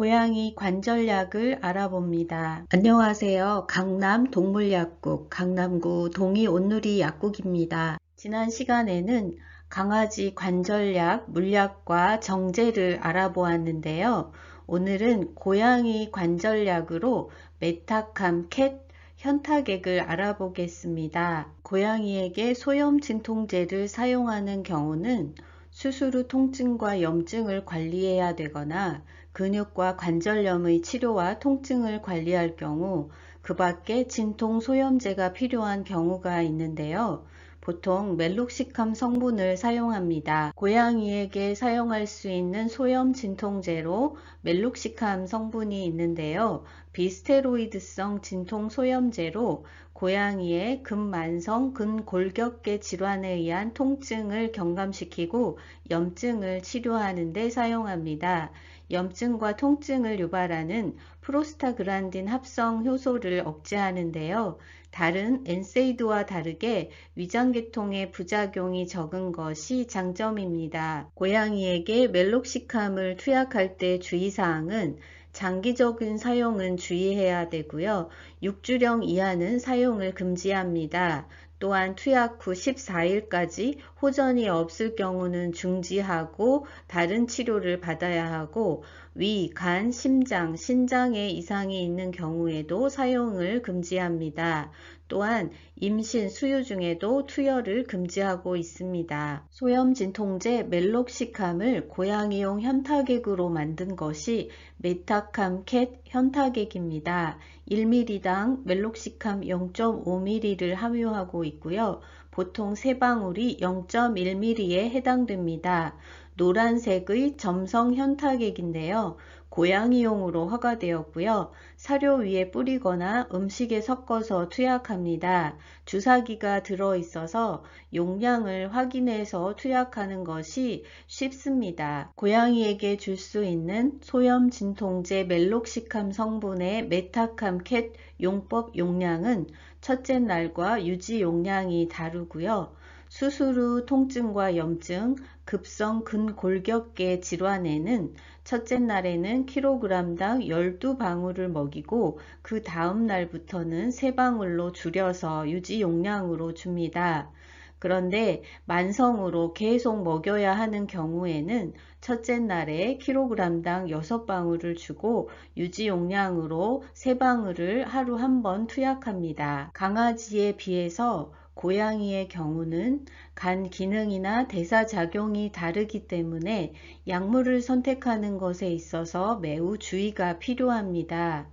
고양이 관절약을 알아봅니다. 안녕하세요. 강남 동물약국 강남구 동이 온누리 약국입니다. 지난 시간에는 강아지 관절약, 물약과 정제를 알아보았는데요. 오늘은 고양이 관절약으로 메타캄 캣 현타객을 알아보겠습니다. 고양이에게 소염 진통제를 사용하는 경우는 수술 후 통증과 염증을 관리해야 되거나 근육과 관절염의 치료와 통증을 관리할 경우 그 밖에 진통 소염제가 필요한 경우가 있는데요. 보통 멜록시캄 성분을 사용합니다. 고양이에게 사용할 수 있는 소염 진통제로 멜록시캄 성분이 있는데요. 비스테로이드성 진통 소염제로 고양이의 근만성 근골격계 질환에 의한 통증을 경감시키고 염증을 치료하는 데 사용합니다. 염증과 통증을 유발하는 프로스타그란딘 합성 효소를 억제하는데요. 다른 엔세이드와 다르게 위장계통의 부작용이 적은 것이 장점입니다. 고양이에게 멜록시캄을 투약할 때 주의사항은 장기적인 사용은 주의해야 되고요. 6주령 이하는 사용을 금지합니다. 또한 투약 후 14일까지 호전이 없을 경우는 중지하고 다른 치료를 받아야 하고 위, 간, 심장, 신장에 이상이 있는 경우에도 사용을 금지합니다. 또한 임신, 수유 중에도 투여를 금지하고 있습니다. 소염 진통제 멜록시캄을 고양이용 현타객으로 만든 것이 메타캄 캣 현타객입니다. 1ml당 멜록시캄 0.5ml를 함유하고 있고요. 보통 3방울이 0.1ml에 해당됩니다. 노란색의 점성 현타객인데요. 고양이용으로 허가되었고요. 사료 위에 뿌리거나 음식에 섞어서 투약합니다. 주사기가 들어있어서 용량을 확인해서 투약하는 것이 쉽습니다. 고양이에게 줄 수 있는 소염 진통제 멜록시캄 성분의 메타캄 캣 용법 용량은 첫째 날과 유지 용량이 다르고요. 수술 후 통증과 염증, 급성 근골격계 질환에는 첫째 날에는 킬로그램당 12방울을 먹이고 그 다음 날부터는 3방울로 줄여서 유지 용량으로 줍니다. 그런데 만성으로 계속 먹여야 하는 경우에는 첫째 날에 킬로그램당 6방울을 주고 유지 용량으로 3방울을 하루 한 번 투약합니다. 강아지에 비해서 고양이의 경우는 간 기능이나 대사작용이 다르기 때문에 약물을 선택하는 것에 있어서 매우 주의가 필요합니다.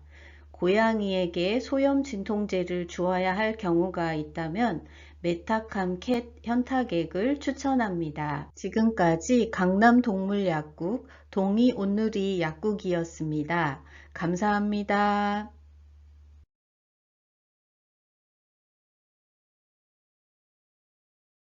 고양이에게 소염 진통제를 주어야 할 경우가 있다면 메타캄 캣 현타객을 추천합니다. 지금까지 강남동물약국 동이 온누리 약국이었습니다. 감사합니다.